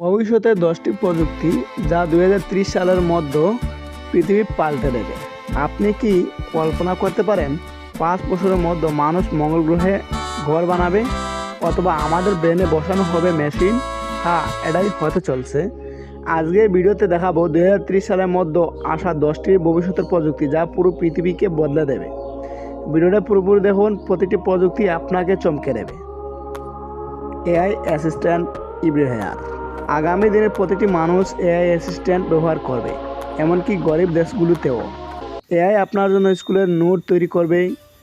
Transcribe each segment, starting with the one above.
ভবিষ্যতে দশটি প্রযুক্তি যা দু হাজার ত্রিশ সালের মধ্যে পৃথিবী পাল্টে দেবে। আপনি কি কল্পনা করতে পারেন পাঁচ বছরের মধ্যে মানুষ মঙ্গল গ্রহে ঘর বানাবে অথবা আমাদের ব্রেনে বসানো হবে মেশিন হ্যাঁ এটাই হতে চলছে। আজকে ভিডিওতে দেখাবো দু হাজার ত্রিশ সালের মধ্যে আসা দশটি ভবিষ্যতের প্রযুক্তি যা পুরো পৃথিবীকে বদলে দেবে। ভিডিওটা পুরোপুরি দেখুন, প্রতিটি প্রযুক্তি আপনাকে চমকে দেবে। এআই অ্যাসিস্ট্যান্ট ইব্রাহিয়ার আগামী দিনে প্রতিটি মানুষ এআই অ্যাসিস্ট্যান্ট ব্যবহার করবে, এমনকি গরিব দেশগুলোতেও। এআই আপনার জন্য স্কুলের নোট তৈরি করবে,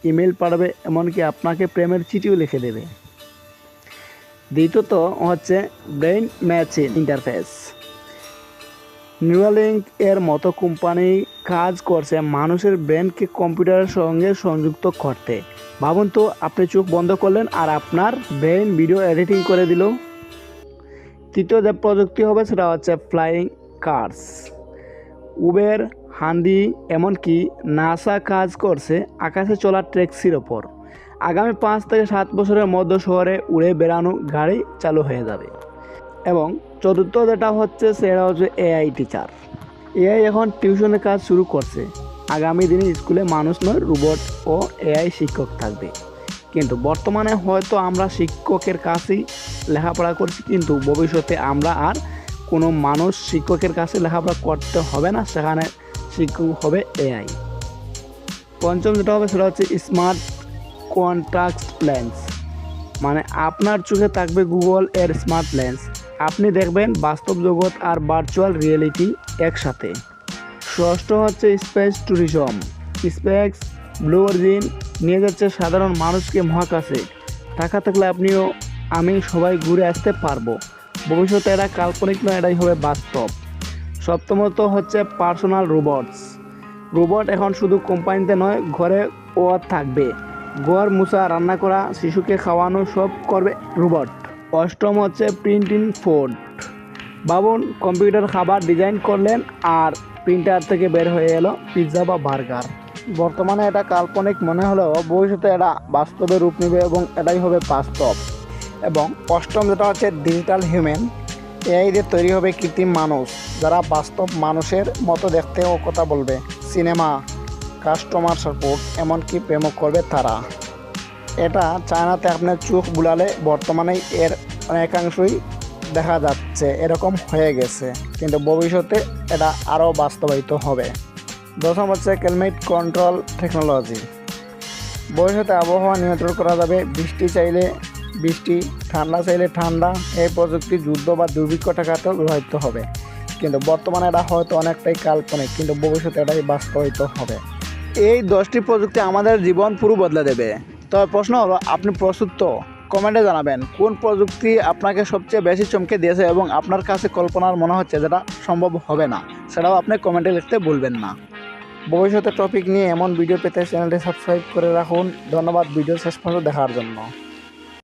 ইমেল পাঠাবে, এমনকি আপনাকে প্রেমের চিঠিও লিখে দেবে। দ্বিতীয়ত হচ্ছে ব্রেইন ম্যাচিং ইন্টারফেস। নিউরালিঙ্ক এর মতো কোম্পানি কাজ করছে মানুষের ব্রেনকে কম্পিউটারের সঙ্গে সংযুক্ত করতে। ভাবুন তো, আপনি চোখ বন্ধ করলেন আর আপনার ব্রেন ভিডিও এডিটিং করে দিল। তৃতীয় যে প্রযুক্তি হবে সেটা হচ্ছে ফ্লাইং কার্স উবের হান্দি এমনকি নাসা কাজ করছে আকাশে চলা ট্যাক্সির ওপর। আগামী পাঁচ থেকে সাত বছরের মধ্যে শহরে উড়ে বেড়ানো গাড়ি চালু হয়ে যাবে। এবং চতুর্থ যেটা হচ্ছে সেটা হচ্ছে এআই টিচার এআই এখন টিউশনের কাজ শুরু করছে। আগামী দিনে স্কুলে মানুষ নয় রোবট ও এআই শিক্ষক থাকবে। কিন্তু বর্তমানে হয়তো আমরা শিক্ষকের কাছেই লেখাপড়া করছি, কিন্তু ভবিষ্যতে আমরা আর কোনো মানুষ শিক্ষকের কাছে লেখাপড়া করতে হবে না, সেখানে শিক্ষক হবে এআই। পঞ্চম যেটা হবে সেটা হচ্ছে স্মার্ট কন্ট্যাক্ট লেন্স মানে আপনার চোখে থাকবে গুগল এর স্মার্ট লেন্স আপনি দেখবেন বাস্তব জগৎ আর ভার্চুয়াল রিয়েলিটি একসাথে। ষষ্ঠ হচ্ছে space tourism space blue origin নিয়ে যাচ্ছে সাধারণ মানুষকে মহাকাশে। টাকা থাকলে আপনিও, আমি সবাই ঘুরে আসতে পারব। ভবিষ্যতে এরা কাল্পনিক নয়, এটাই হবে বাস্তব। সপ্তমত হচ্ছে পার্সোনাল রোবটস। রোবট এখন শুধু কোম্পানিতে নয়, ঘরে ও থাকবে। ঘর মুছা রান্না করা, শিশুকে খাওয়ানো, সব করবে রোবট। অষ্টম হচ্ছে প্রিন্টিং ফোর্ড ভাবুন কম্পিউটার খাবার ডিজাইন করলেন আর প্রিন্টার থেকে বের হয়ে এলো পিৎজা বা বার্গার। বর্তমানে এটা কাল্পনিক মনে হলেও ভবিষ্যতে এটা বাস্তবে রূপ নেবে এবং এটাই হবে বাস্তব। এবং অষ্টম যেটা হচ্ছে ডিজিটাল হিউম্যান এআই দিয়ে তৈরি হবে কৃত্রিম মানুষ, যারা বাস্তব মানুষের মতো দেখতে ও কথা বলবে। সিনেমা কাস্টমার সাপোর্ট এমনকি প্রেমও করবে তারা। এটা চায়নাতে আপনার চোখ বুলালে বর্তমানে এর অনেকাংশই দেখা যাচ্ছে, এরকম হয়ে গেছে। কিন্তু ভবিষ্যতে এটা আরও বাস্তবায়িত হবে। দশম হচ্ছে ক্লাইমেট কন্ট্রোল টেকনোলজি। ভবিষ্যতে আবহাওয়া নিয়ন্ত্রণ করা যাবে। বৃষ্টি চাইলে বৃষ্টি, ঠান্ডা চাইলে ঠান্ডা। এই প্রযুক্তি যুদ্ধ বা দুর্ভিক্ষ ঠেকাতেও ব্যবহৃত হবে। কিন্তু বর্তমানে এটা হয়তো অনেকটাই কাল্পনিক, কিন্তু ভবিষ্যতে এটাই বাস্তবায়িত হবে। এই দশটি প্রযুক্তি আমাদের জীবন পুরো বদলে দেবে। তবে প্রশ্ন হলো, আপনি প্রস্তুত তো? কমেন্টে জানাবেন, কোন প্রযুক্তি আপনাকে সবচেয়ে বেশি চমকে দিয়েছে এবং আপনার কাছে কল্পনার মনে হচ্ছে যেটা সম্ভব হবে না? সেটাও আপনি কমেন্টে লিখতে ভুলবেন না। ভবিষ্যতে টপিক নিয়ে এমন ভিডিও পেতে চ্যানেলটি সাবস্ক্রাইব করে রাখুন। ধন্যবাদ ভিডিও শেষ পর্যন্ত দেখার জন্য।